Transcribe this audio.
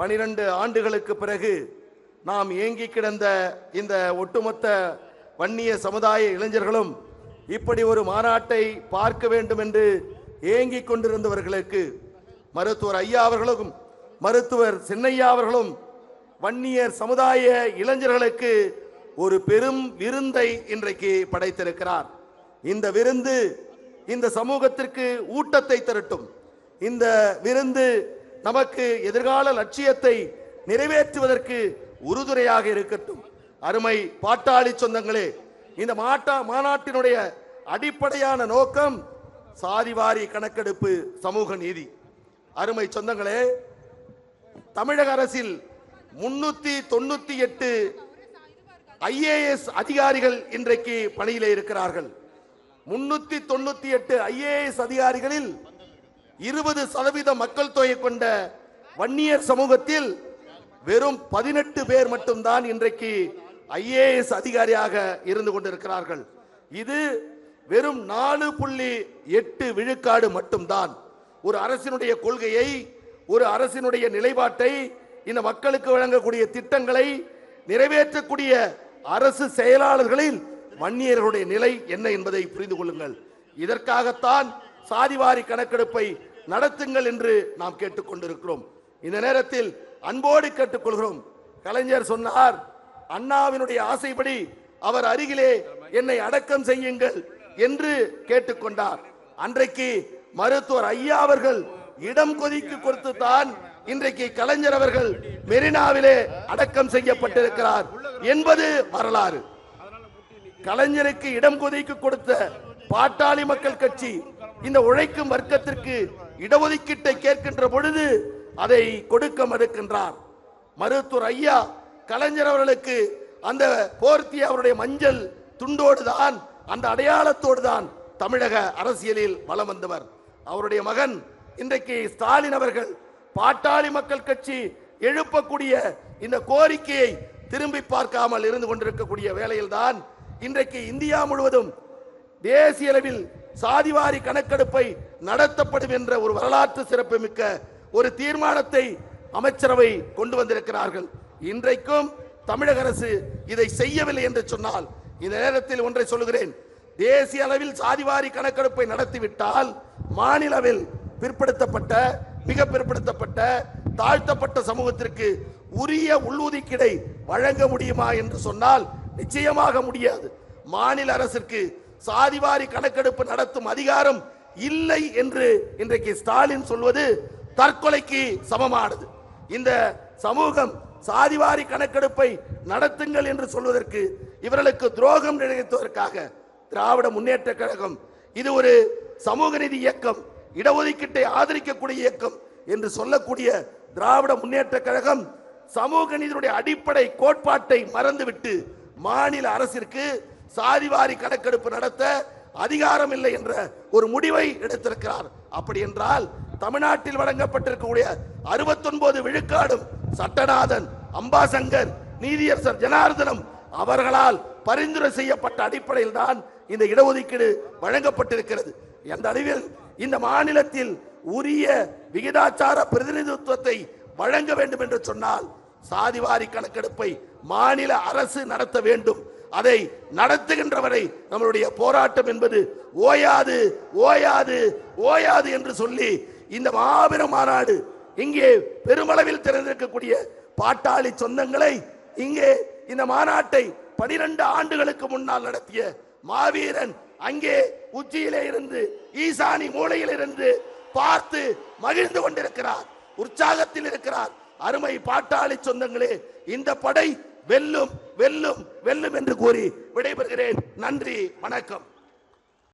பனிரெண்டு ஆண்டுகளுக்கு பிறகு நாம் ஏங்கி கிடந்த இந்த ஒட்டுமொத்த வன்னிய சமுதாய இளைஞர்களும் இப்படி ஒரு மாநாட்டை பார்க்க வேண்டும் என்று ஏங்கிக் கொண்டிருந்தவர்களுக்கு மருத்துவர் ஐயா அவர்களும் மருத்துவர் சின்னையா அவர்களும் வன்னியர் சமுதாய இளைஞர்களுக்கு ஒரு பெரும் விருந்தை இன்றைக்கு படைத்திருக்கிறார். இந்த விருந்து இந்த சமூகத்திற்கு ஊட்டத்தை திரட்டும். இந்த விருந்து நமக்கு எதிர்கால லட்சியத்தை நிறைவேற்றுவதற்கு உறுதுணையாக இருக்கட்டும். அருமை பாட்டாளி சொந்தங்களே இந்த மாட்டா மாநாட்டினுடைய அடிப்படையான நோக்கம் சாதிவாரி கணக்கெடுப்பு சமூக நீதி. அருமை சொந்தங்களே தமிழக அரசில் முன்னூத்தி தொண்ணூத்தி எட்டு ஐஏஎஸ் அதிகாரிகள் இன்றைக்கு பணியிலே இருக்கிறார்கள். முன்னூத்தி தொண்ணூத்தி எட்டு ஐஏஎஸ் அதிகாரிகளில் இருபது சதவீத மக்கள் தொகை கொண்ட வன்னியர் சமூகத்தில் வெறும் பதினெட்டு பேர் மட்டும்தான் இன்றைக்கு ஐஏஎஸ் அதிகாரியாக இருந்து கொண்டிருக்கிறார்கள். இது வெறும் நாலு புள்ளி எட்டு விழுக்காடு மட்டும்தான். ஒரு அரசினுடைய கொள்கையை ஒரு அரசினுடைய நிலைப்பாட்டை இந்த மக்களுக்கு வழங்கக்கூடிய திட்டங்களை நிறைவேற்றக்கூடிய அரசு செயலாளர்களில் வன்னியர்களுடைய நிலை என்ன என்பதை புரிந்து கொள்ளுங்கள். இதற்காகத்தான் சாதிவாரி கணக்கெடுப்பை நடத்துங்கள் என்று நாம் கேட்டுக்கொண்டிருக்கிறோம். இந்த நேரத்தில் அன்போடு கேட்டுக்கொள்கிறோம். கலைஞர் சொன்னார் அண்ணாவினுடைய ஆசைப்படி அவர் அருகிலே என்னை அடக்கம் செய்யுங்கள் என்று கேட்டுக்கொண்டார். அன்றைக்கு மருத்துவர் ஐயா அவர்கள் இடம் கொதிக்கு கொடுத்து தான் இன்றைக்கு கலைஞர் அவர்கள் மெரினாவிலே அடக்கம் செய்யப்பட்டிருக்கிறார் என்பது வரலாறு. கலைஞருக்கு இடம் கொதிக்கு கொடுத்த பாட்டாளி மக்கள் கட்சி இந்த உழைக்கும் வர்க்கத்திற்கு இடஒதுக்கீட்டை கேட்கின்ற பொழுது அதை கொடுக்க மறுக்கின்றார். மருத்துவர் ஐயா கலைஞர் அவர்களுக்கு அந்த போர்த்தி அவருடைய மஞ்சள் துண்டோடு தான் அந்த அடையாளத்தோடு தான் தமிழக அரசியலில் வலம் வந்தவர். அவருடைய மகன் இன்றைக்கு ஸ்டாலின் அவர்கள் பாட்டாளி மக்கள் கட்சி எழுப்பக்கூடிய இந்த கோரிக்கையை திரும்பி பார்க்காமல் இருந்து கொண்டிருக்கக்கூடிய வேளையில்தான் இன்றைக்கு இந்தியா முழுவதும் தேசிய அளவில் சாதிவாரி கணக்கெடுப்பை நடத்தப்படும் என்ற ஒரு வரலாற்று சிறப்புமிக்க ஒரு தீர்மானத்தை அமைச்சரவை கொண்டு வந்திருக்கிறார்கள். இன்றைக்கும் தமிழக அரசு இதை செய்யவில்லை என்று சொன்னால் இந்த நேரத்தில் ஒன்றை சொல்லுகிறேன். தேசிய அளவில் சாதிவாரி கணக்கெடுப்பை நடத்திவிட்டால் மாநிலவில் பிற்படுத்தப்பட்ட மிக பிற்படுத்தப்பட்ட தாழ்த்தப்பட்ட சமூகத்திற்கு உரிய உள்ளுதீக்கீடை வழங்க முடியுமா என்று சொன்னால் நிச்சயமாக முடியாது. மாநில அரசிற்கு சாதிவாரி கணக்கெடுப்பு நடத்தும் அதிகாரம் இல்லை என்று இன்றைக்கு ஸ்டாலின் சொல்வது தற்கொலைக்கு சமமானது. இந்த சமூகம் சாதிவாரி கணக்கெடுப்பை நடத்துங்கள் என்று சொல்வதற்கு இவர்களுக்கு துரோகம் நினைத்ததற்காக திராவிட முன்னேற்ற கழகம் இது ஒரு சமூக நீதி இயக்கம் இடஒதுக்கீட்டை ஆதரிக்கக்கூடிய இயக்கம் என்று சொல்லக்கூடிய திராவிட முன்னேற்ற கழகம் சமூக நீதியுடைய அடிப்படை கோட்பாட்டை மறந்துவிட்டு மாநில அரசிற்கு சாதிவாரி கணக்கெடுப்பு நடத்த அதிகாரம் இல்லை என்ற ஒரு முடிவை எடுத்திருக்கிறார். அப்படி என்றால் தமிழ்நாட்டில் வழங்கப்பட்டிருக்கக்கூடிய அறுபத்தொன்பது விழுக்காடும் சட்டநாதன் அம்பாசங்கர் நீதியரசர் ஜனார்தனம் அவர்களால் பரிந்துரை செய்யப்பட்ட அடிப்படையில் தான் இந்த இடஒதுக்கீடு வழங்கப்பட்டிருக்கிறது. எந்த அளவில் இந்த மாநிலத்தில் உரிய விகிதாச்சார பிரதிநிதித்துவத்தை வழங்க வேண்டும் என்று சொன்னால் சாதிவாரி கணக்கெடுப்பை மாநில அரசு நடத்த வேண்டும். அதை நடத்துகின்றவரை நம்மளுடைய போராட்டம் என்பது ஓயாது ஓயாது ஓயாது என்று சொல்லி இந்த மாபெரும் மாநாடு இங்கே பெருமளவில் திறந்திருக்கக்கூடிய பாட்டாளி சொந்தங்களை இங்கே இந்த மாநாட்டை பனிரெண்டு ஆண்டுகளுக்கு முன்னால் நடத்திய மாவீரன் அங்கே உச்சியிலே இருந்து ஈசானி மூலையில் இருந்து பார்த்து மகிழ்ந்து கொண்டிருக்கிறார் உற்சாகத்தில் இருக்கிறார். அருமை பாட்டாளி சொந்தங்களே இந்த படை வெல்லும் வெல்லும் வெல்லும் என்று கூறி விடைபெறுகிறேன். நன்றி வணக்கம்.